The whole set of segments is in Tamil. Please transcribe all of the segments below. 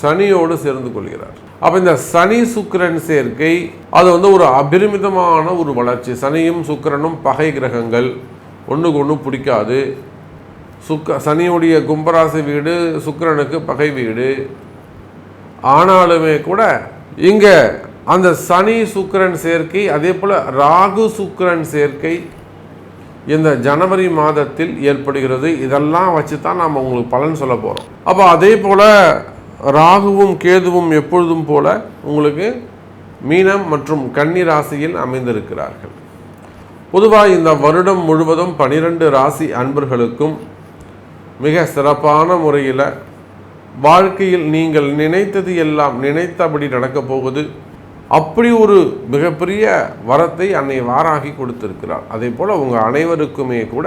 சனியோடு சேர்ந்து கொள்கிறார். அப்போ இந்த சனி சுக்கிரன் சேர்க்கை அது வந்து ஒரு அபரிமிதமான ஒரு வளர்ச்சி. சனியும் சுக்கிரனும் பகை கிரகங்கள் ஒன்றுக்கு ஒன்று பிடிக்காது. சுக்க சனியுடைய கும்பராசி வீடு சுக்கிரனுக்கு பகை வீடு. ஆனாலுமே கூட இங்கே அந்த சனி சுக்கிரன் சேர்க்கை அதே போல் ராகு சுக்கிரன் சேர்க்கை இந்த ஜனவரி மாதத்தில் ஏற்படுகிறது. இதெல்லாம் வச்சு தான் நாம் உங்களுக்கு பலன் சொல்ல போகிறோம் அப்போ அதே போல் ராகுவும் கேதுவும் எப்பொழுதும் போல உங்களுக்கு மீனம் மற்றும் கன்னி ராசியில் அமைந்திருக்கிறார்கள். பொதுவாக இந்த வருடம் முழுவதும் பனிரெண்டு ராசி அன்பர்களுக்கும் மிக சிறப்பான முறையில் வாழ்க்கையில் நீங்கள் நினைத்தது எல்லாம் நினைத்தபடி நடக்கப் போகுது. அப்படி ஒரு மிகப்பெரிய வரத்தை அன்னை வாராகி கொடுத்திருக்கிறார் அதே போல் உங்கள் அனைவருக்குமே கூட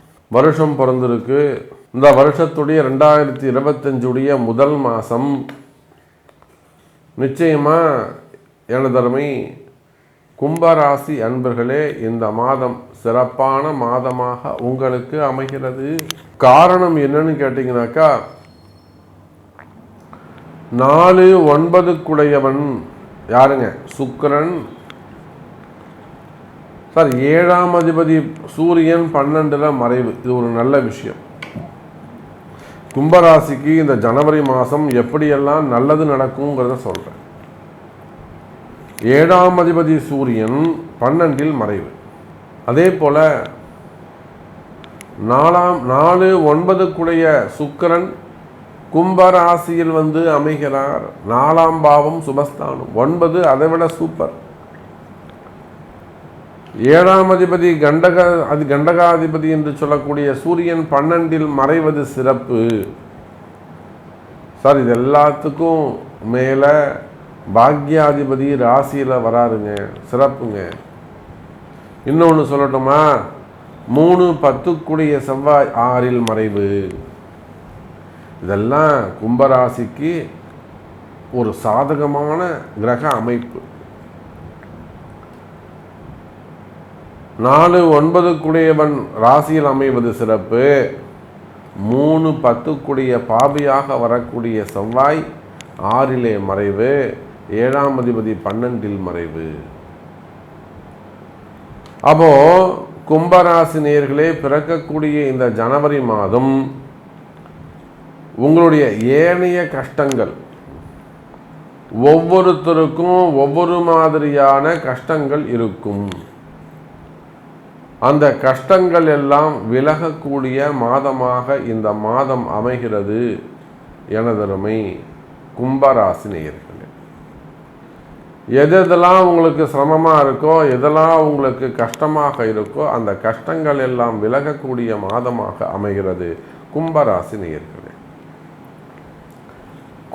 வருஷம் பிறந்திருக்கு. இந்த வருஷத்துடைய ரெண்டாயிரத்தி இருபத்தஞ்சுடைய முதல் மாதம் நிச்சயமாக எனதருமை கும்பராசி அன்பர்களே இந்த மாதம் சிறப்பான மாதமாக உங்களுக்கு அமைகிறது. காரணம் என்னன்னு கேட்டிங்கனாக்கா நாலு ஒன்பதுக்குடையவன் யாருங்க? சுக்கரன் சார் ஏழாம் அதிபதி சூரியன் பன்னெண்டுல மறைவு. இது ஒரு நல்ல விஷயம். கும்பராசிக்கு இந்த ஜனவரி மாதம் எப்படியெல்லாம் நல்லது நடக்குங்கிறத சொல்கிறேன் ஏழாம் அதிபதி சூரியன் பன்னெண்டில் மறைவு. அதே போல நாலாம் நாலு ஒன்பதுக்குடைய சுக்கிரன் கும்பராசியில் வந்து அமைகிறார். நாலாம் பாவம் சுபஸ்தானம். ஒன்பது அதை விட சூப்பர் ஏழாம் அதிபதி கண்டக அது கண்டகாதிபதி என்று சொல்லக்கூடிய சூரியன் பன்னெண்டில் மறைவது சிறப்பு. சார் இது எல்லாத்துக்கும் மேலே பாக்யாதிபதி ராசியில் வராருங்க. சிறப்புங்க. இன்னொன்று சொல்லட்டுமா? மூணு பத்துக்குடைய செவ்வாய் ஆறில் மறைவு. இதெல்லாம் கும்பராசிக்கு ஒரு சாதகமான கிரக அமைப்பு. நாலு ஒன்பதுக்குடையவன் ராசியில் அமைவது சிறப்பு. மூணு பத்துக்குடைய பாபியாக வரக்கூடிய செவ்வாய் ஆறிலே மறைவு. ஏழாம் அதிபதி பன்னெண்டில் மறைவு. அப்போ கும்பராசி நேர்களே பிறக்கக்கூடிய இந்த ஜனவரி மாதம் உங்களுடைய ஏனைய கஷ்டங்கள் ஒவ்வொருத்தருக்கும் ஒவ்வொரு மாதிரியான கஷ்டங்கள் இருக்கும். அந்த கஷ்டங்கள் எல்லாம் விலகக்கூடிய மாதமாக இந்த மாதம் அமைகிறது எனதருமை கும்பராசி நேயர்களே. எது எதெல்லாம் உங்களுக்கு சிரமமாக இருக்கோ எதெல்லாம் உங்களுக்கு கஷ்டமாக இருக்கோ அந்த கஷ்டங்கள் எல்லாம் விலகக்கூடிய மாதமாக அமைகிறது கும்பராசி நேயர்களே.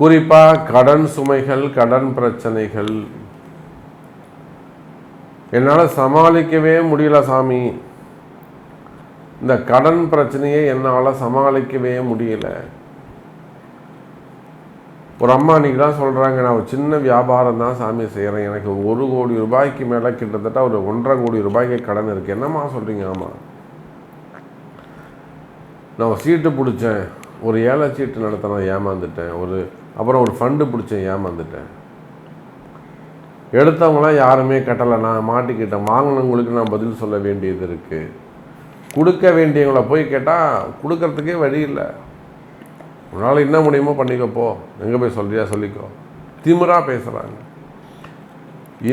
குறிப்பாக கடன் சுமைகள் கடன் பிரச்சனைகள் என்னால் சமாளிக்கவே முடியல சாமி. இந்த கடன் பிரச்சனையை என்னால் சமாளிக்கவே முடியல. ஒரு அம்மா அன்றைக்கி தான் சொல்கிறாங்க நான் ஒரு சின்ன வியாபாரம் தான் சாமி செய்கிறேன் எனக்கு ஒரு கோடி ரூபாய்க்கு மேலே கிட்டத்தட்ட ஒரு ஒன்றரை கோடி ரூபாய்க்கு கடன் இருக்குது என்னம்மா சொல்கிறீங்க ஆமாம் நான் ஒரு சீட்டு பிடிச்சேன். ஒரு ஏழை சீட்டு நடத்தின ஏமாந்துட்டேன். ஒரு அப்புறம் ஒரு ஃபண்டு பிடிச்சேன் ஏமாந்துட்டேன். எடுத்தவங்களாம் யாருமே கட்டலை. நான் மாட்டிக்கிட்டேன். வாங்கினவங்களுக்கு நான் பதில் சொல்ல வேண்டியது இருக்குது கொடுக்க வேண்டியவங்கள போய் கேட்டால் கொடுக்கறதுக்கே வழி இல்லை. உன்னால் என்ன முடியுமோ பண்ணிக்கப்போ எங்கே போய் சொல்கிறியா சொல்லிக்கோ. திமிரா பேசுகிறாங்க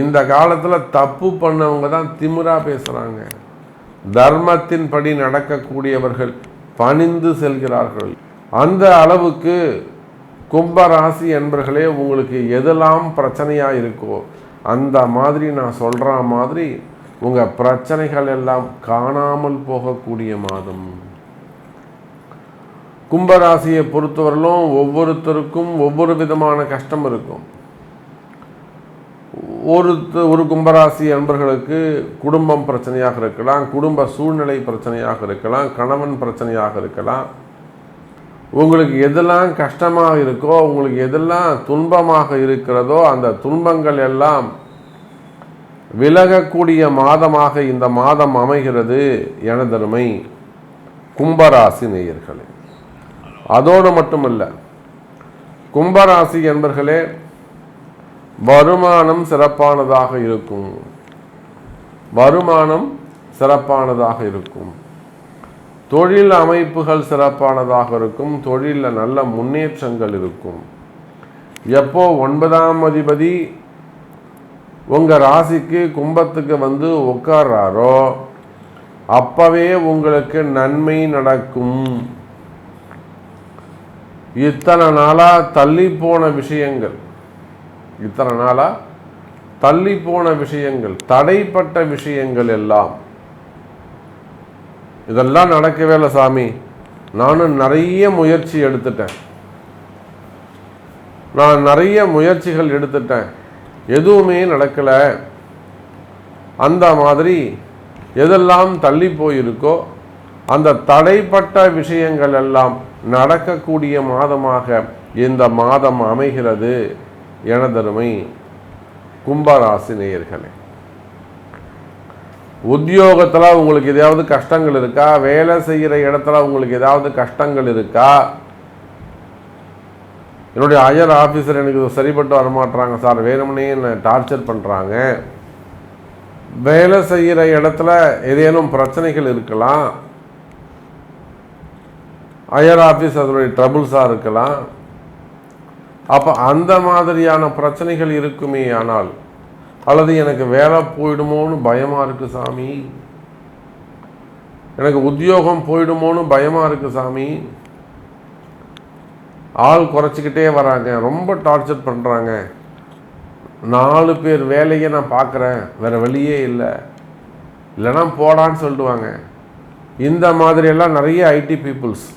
இந்த காலத்தில் தப்பு பண்ணவங்க தான் திமிரா பேசுகிறாங்க தர்மத்தின் படி நடக்கக்கூடியவர்கள் பணிந்து செல்கிறார்கள். அந்த அளவுக்கு கும்பராசி என்பர்களே உங்களுக்கு எதெல்லாம் பிரச்சனையாக இருக்கோ அந்த மாதிரி நான் சொல்கிற மாதிரி உங்கள் பிரச்சனைகள் எல்லாம் காணாமல் போகக்கூடிய மாதம். கும்பராசியை பொறுத்தவரையிலும் ஒவ்வொருத்தருக்கும் ஒவ்வொரு விதமான கஷ்டம் இருக்கும். ஒரு ஒரு கும்பராசி அன்பர்களுக்கு குடும்பம் பிரச்சனையாக இருக்கலாம் குடும்ப சூழ்நிலை பிரச்சனையாக இருக்கலாம் கணவன் பிரச்சனையாக இருக்கலாம். உங்களுக்கு எதெல்லாம் கஷ்டமாக இருக்கோ உங்களுக்கு எதெல்லாம் துன்பமாக இருக்கிறதோ அந்த துன்பங்கள் எல்லாம் விலகக்கூடிய மாதமாக இந்த மாதம் அமைகிறது எனதருமை கும்பராசி நேயர்களே. அதோடு மட்டுமல்ல கும்பராசி என்பர்களே வருமானம் சிறப்பானதாக இருக்கும். வருமானம் சிறப்பானதாக இருக்கும். தொழில் அமைப்புகள் சிறப்பானதாக இருக்கும் தொழிலில் நல்ல முன்னேற்றங்கள் இருக்கும். எப்போ ஒன்பதாம் அதிபதி உங்கள் ராசிக்கு கும்பத்துக்கு வந்து உட்கார்றாரோ அப்பவே உங்களுக்கு நன்மை நடக்கும். இத்தனை நாளாக தள்ளி போன விஷயங்கள் இத்தனை நாளாக தள்ளி போன விஷயங்கள் தடைப்பட்ட விஷயங்கள் எல்லாம் இதெல்லாம் நடக்கவே இல்லை சாமி. நானும் நிறைய முயற்சி எடுத்துட்டேன். நான் நிறைய முயற்சிகள் எடுத்துட்டேன். எதுவுமே நடக்கலை. அந்த மாதிரி எதெல்லாம் தள்ளி போயிருக்கோ அந்த தடைப்பட்ட விஷயங்கள் எல்லாம் நடக்கக்கூடிய மாதமாக இந்த மாதம் அமைகிறது. எனதருமை கும்பராசி நேயர்களே. உத்தியோகத்தில் உங்களுக்கு ஏதாவது கஷ்டங்கள் இருக்கா? வேலை செய்கிற இடத்துல உங்களுக்கு ஏதாவது கஷ்டங்கள் இருக்கா? என்னுடைய அயர் ஆஃபீஸர் எனக்கு சரிப்பட்டு வரமாட்டுறாங்க சார். வேணும்னே என்னை டார்ச்சர் பண்ணுறாங்க வேலை செய்கிற இடத்துல ஏதேனும் பிரச்சனைகள் இருக்கலாம். அயர் ஆஃபீஸ் அதனுடைய ட்ரபுள்ஸாக இருக்கலாம். அப்போ அந்த மாதிரியான பிரச்சனைகள் இருக்குமே ஆனால் அல்லது எனக்கு வேலை போயிடுமோன்னு பயமாக இருக்குது சாமி? எனக்கு உத்தியோகம் போயிடுமோன்னு பயமாக இருக்குது சாமி? ஆள் குறைச்சிக்கிட்டே வராங்க. ரொம்ப டார்ச்சர் பண்ணுறாங்க நாலு பேர் வேலையை நான் பார்க்குறேன். வேறு வழியே இல்லை. இல்லைன்னா போடான்னு சொல்லிடுவாங்க இந்த மாதிரியெல்லாம் நிறைய ஐடி பீப்புள்ஸ்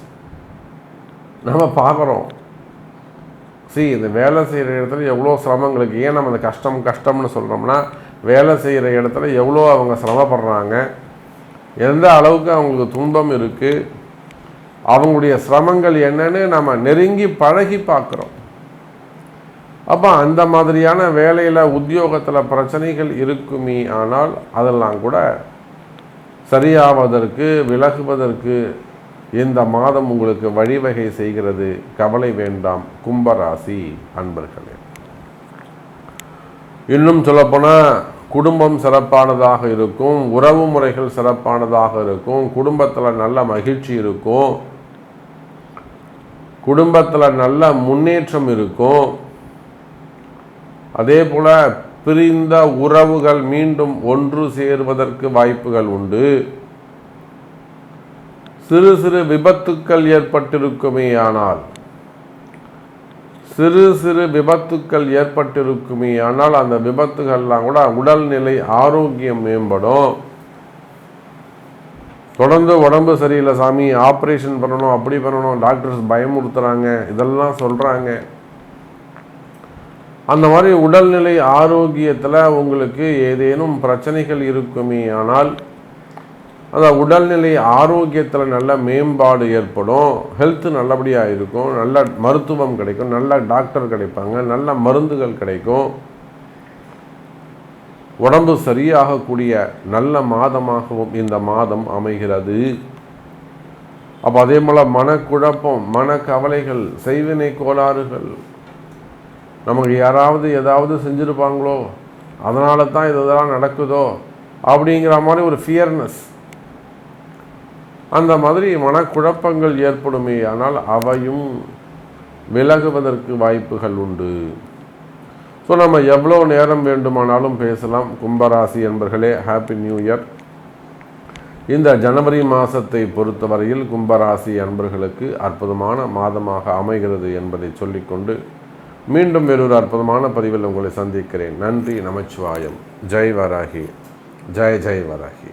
நம்ம பார்க்குறோம். சி இந்த வேலை செய்கிற இடத்துல எவ்வளோ சிரமங்களுக்கு ஏன் நம்ம இந்த கஷ்டம் கஷ்டம்னு சொல்கிறோம்னா வேலை செய்கிற இடத்துல எவ்வளோ அவங்க சிரமப்படுறாங்க எந்த அளவுக்கு அவங்களுக்கு துன்பம் இருக்குது அவங்களுடைய சிரமங்கள் என்னன்னு நம்ம நெருங்கி பழகி பார்க்குறோம். அப்போ அந்த மாதிரியான வேலையில் உத்தியோகத்தில் பிரச்சனைகள் இருக்குமே ஆனால் அதெல்லாம் கூட சரியாவதற்கு விலகுவதற்கு இந்த மாதம் உங்களுக்கு வழிவகை செய்கிறது கவலை வேண்டாம் கும்பராசி அன்பர்களே. இன்னும் சொல்லப்போனால் குடும்பம் சிறப்பானதாக இருக்கும் உறவு முறைகள் சிறப்பானதாக இருக்கும் குடும்பத்தில் நல்ல மகிழ்ச்சி இருக்கும் குடும்பத்தில் நல்ல முன்னேற்றம் இருக்கும். அதே போல் பிரிந்த உறவுகள் மீண்டும் ஒன்று சேருவதற்கு வாய்ப்புகள் உண்டு. சிறு சிறு விபத்துக்கள் ஏற்பட்டிருக்குமே ஆனால் சிறு சிறு விபத்துக்கள் ஏற்பட்டிருக்குமே ஆனால் அந்த விபத்துகள்லாம் கூட உடல்நிலை ஆரோக்கியம் மேம்படும். தொடர்ந்து உடம்பு சரியில்லை சாமி ஆப்ரேஷன் பண்ணணும் அப்படி பண்ணணும் டாக்டர்ஸ் பயமுறுத்துறாங்க இதெல்லாம் சொல்கிறாங்க அந்த மாதிரி உடல்நிலை ஆரோக்கியத்தில் உங்களுக்கு ஏதேனும் பிரச்சனைகள் இருக்குமே ஆனால் அதான் உடல்நிலை ஆரோக்கியத்தில் நல்ல மேம்பாடு ஏற்படும். ஹெல்த்து நல்லபடியாக இருக்கும். நல்ல மருத்துவம் கிடைக்கும். நல்ல டாக்டர் கிடைப்பாங்க. நல்ல மருந்துகள் கிடைக்கும். உடம்பு சரியாகக்கூடிய நல்ல மாதமாகவும் இந்த மாதம் அமைகிறது. அப்போ அதே போல் மனக்குழப்பம் மனக்கவலைகள் செய்வினை கோளாறுகள் நமக்கு யாராவது ஏதாவது செஞ்சுருப்பாங்களோ அதனால தான் இதெல்லாம் நடக்குதோ அப்படிங்கிற மாதிரி ஒரு ஃபியர்னஸ் அந்த மாதிரி மனக்குழப்பங்கள் ஏற்படுமே ஆனால் அவையும் விலகுவதற்கு வாய்ப்புகள் உண்டு. ஸோ நம்ம எவ்வளோ நேரம் வேண்டுமானாலும் பேசலாம். கும்பராசி என்பர்களே ஹாப்பி நியூ இயர் இந்த ஜனவரி மாதத்தை பொறுத்தவரையில் கும்பராசி அன்பர்களுக்கு அற்புதமான மாதமாக அமைகிறது என்பதை சொல்லிக்கொண்டு மீண்டும் வேறொரு அற்புதமான பதிவில் உங்களை சந்திக்கிறேன். நன்றி நமச்சிவாயம். ஜெய் வராகி. ஜெய் ஜெய் வராகி.